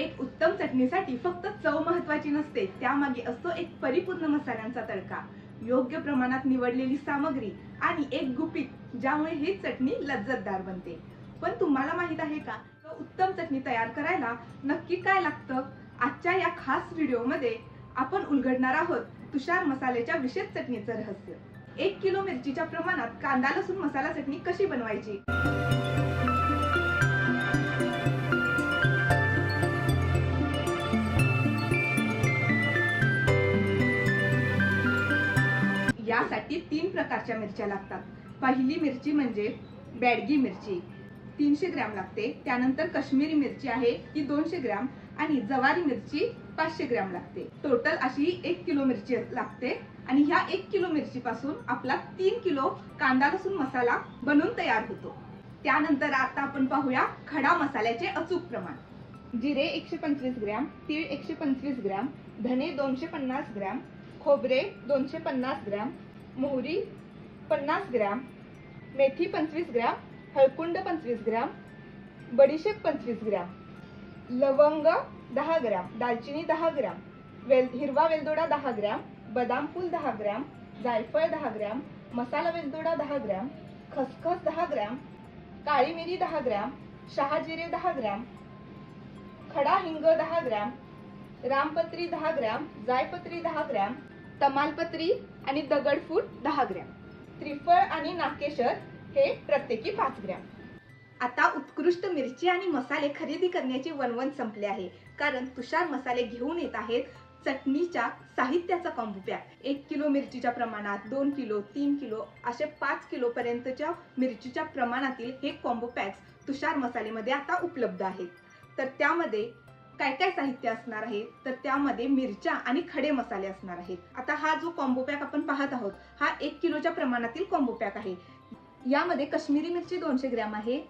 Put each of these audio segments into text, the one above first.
एक उत्तम चटणीसाठी फक्त चव महत्वाची नसते त्यामागे असतो एक परिपूर्ण मसाल्यांचा तडका. योग्य प्रमाणात निवडलेली सामग्री आणि एक गुपित ज्यामुळे ही चटणी लज्जतदार बनते. पण तुम्हाला माहीत आहे का? उत्तम चटणी तयार करायला नक्की काय लागतं? आजच्या या खास व्हिडिओमध्ये आपण उलगडणार आहोत तुषार मसाल्याच्या विशेष चटणीचं रहस्य. एक किलो मिरचीच्या प्रमाणात कांदा लसूण मसाला चटणी कशी बनवायची? यासाठी तीन प्रकारच्या मिरच्या लागतात. पहिली मिरची म्हणजे बॅडगी मिरची. तीनशे ग्रॅम लागते. त्यानंतर काश्मीरी मिरची आहे ती दोनशे ग्रॅम. आणि जवारी मिरची पाचशे ग्रॅम लागते. टोटल अशी एक किलो मिरची लागते. आणि ह्या एक किलो मिरची पासून आपला तीन किलो कांदा लसूण मसाला बनून तयार होतो. त्यानंतर आता आपण पाहूया खडा मसाल्याचे अचूक प्रमाण. जिरे एकशे पंचवीस ग्रॅम तीळ एकशे पंचवीस ग्रॅम धने दोनशे पन्नास ग्रॅम खोबरे दोनशे पन्नास ग्रॅम मोहरी पन्नास ग्रॅम मेथी पंचवीस ग्रॅम हळकुंड पंचवीस ग्रॅम बडीशेप पंचवीस ग्रॅम लवंग दहा ग्रॅम दालचिनी दहा ग्रॅम वेल हिरवा वेलदोडा दहा ग्रॅम बदाम फूल दहा ग्रॅम जायफळ दहा ग्रॅम मसाला वेलदोडा दहा ग्रॅम खसखस दहा ग्रॅम काळी मिरी दहा ग्रॅम शहाजिरे दहा ग्रॅम खडा हिंग दहा ग्रॅम रामपत्री दहा ग्रॅम जायपत्री दहा ग्रॅम तमालपत्री आणि दगडफूट दहा ग्रॅम. त्रिफळ आणि नाकेशर हे प्रत्येकी पाच ग्रॅम. आता उत्कृष्ट मिरची आणि मसाले खरेदी करण्याचे वनवन संपले आहे. कारण तुषार मसाले घेऊन येत आहेत चटणीच्या साहित्याचा कॉम्बो पॅक एक किलो मिरचीच्या प्रमाणात दोन किलो तीन किलो असे पाच किलो पर्यंतच्या मिरचीच्या प्रमाणातील हे कॉम्बो पॅक्स तुषार मसालेमध्ये आता उपलब्ध आहेत. तर त्यामध्ये काय काय साहित्य असणार आहे तर त्यामध्ये मिरच्या आणि खडे मसाले असणार आहेत. आता हा जो कॉम्बो पॅक आपण पाहत आहोत हा एक किलोच्या प्रमाणातील कॉम्बो पॅक आहे. यामध्ये काश्मीरी मिरची दोनशे ग्रॅम आहे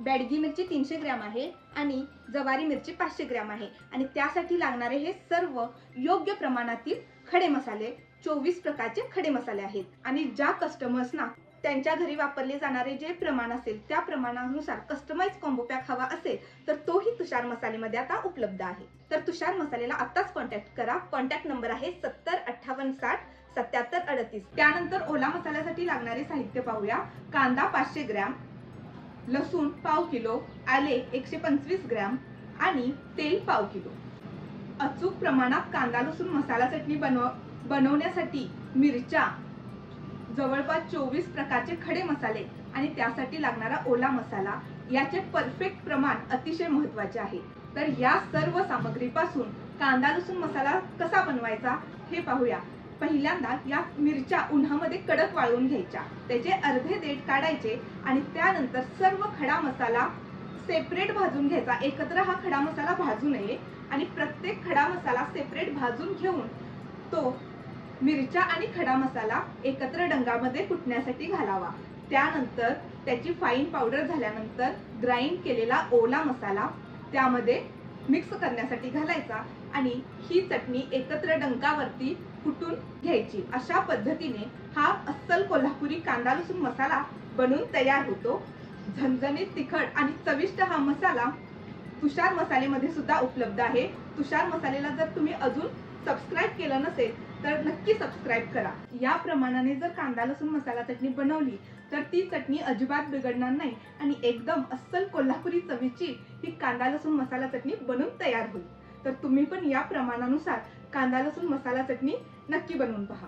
बॅडगी मिरची तीनशे ग्रॅम आहे आणि जवारी मिरची पाचशे ग्रॅम आहे. आणि त्यासाठी लागणारे हे सर्व योग्य प्रमाणातील खडे मसाले चोवीस प्रकारचे खडे मसाले आहेत. आणि ज्या कस्टमर्सना त्यांच्या घरी वापरले जाणारे जे प्रमाण असेल त्या प्रमाणानुसार कस्टमाइज कॉम्बो पॅक हवा असेल तर तोही तुषार मसालेमध्ये आता उपलब्ध आहे. तर तुषार मसालेला आताच कॉन्टॅक्ट करा. कॉन्टॅक्ट नंबर आहे सत्तर अठ्ठावन्न साठ सत्याहत्तर अडतीस. त्यानंतर ओला मसाल्यासाठी लागणारे साहित्य पाहूया. कांदा पाचशे ग्रॅम लसूण पाव किलो आले एकशे पंचवीस ग्रॅम आणि तेल पाव किलो. अचूक प्रमाणात कांदा लसूण मसाला चटणी बनव बनवण्यासाठी मिरच्या जवळपास चोवीस प्रकारचे खडे मसाले आणि त्यासाठी लागणारा ओला मसाला याचे परफेक्ट प्रमाण अतिशय महत्त्वाचे आहे. तर या सर्व सामग्रीपासून कांदा लसूण मसाला कसा बनवायचा हे पाहूया. पहिल्यांदा या मिरच्या उन्हामध्ये कडक वाळवून घ्यायच्या. त्याचे अर्धे देठ काढायचे आणि त्यानंतर सर्व खडा मसाला सेपरेट भाजून घ्यायचा. एकत्र हा खडा मसाला भाजू नये आणि प्रत्येक खडा मसाला सेपरेट भाजून घेऊन तो मिरच्या आणि खडा मसाला एकत्र डंगामध्ये कुटण्यासाठी घालावा. त्यानंतर त्याची फाईन पावडर झाल्यानंतर ग्राइंड केलेला ओला मसाला त्यामध्ये मिक्स करण्यासाठी घालायचा आणि ही चटणी एकत्र डंकावरती कुटून घ्यायची. अशा पद्धतीने हा अस्सल कोल्हापुरी कांदा लसूण मसाला बनून तयार होतो. झणझणीत तिखट आणि चविष्ट हा मसाला तुषार मसालेमध्ये सुद्धा उपलब्ध आहे. तुषार मसालेला जर तुम्ही अजून सबस्क्राईब केलं नसेल तर नक्की सबस्क्राईब करा. या प्रमाणाने जर कांदा लसूण मसाला चटणी बनवली तर ती चटणी अजिबात बिघडणार नाही आणि एकदम अस्सल कोल्हापुरी चवीची ही कांदा लसूण मसाला चटणी बनून तयार होईल. तर तुम्ही पण या प्रमाणानुसार कांदा लसूण मसाला चटणी नक्की बनवून पहा.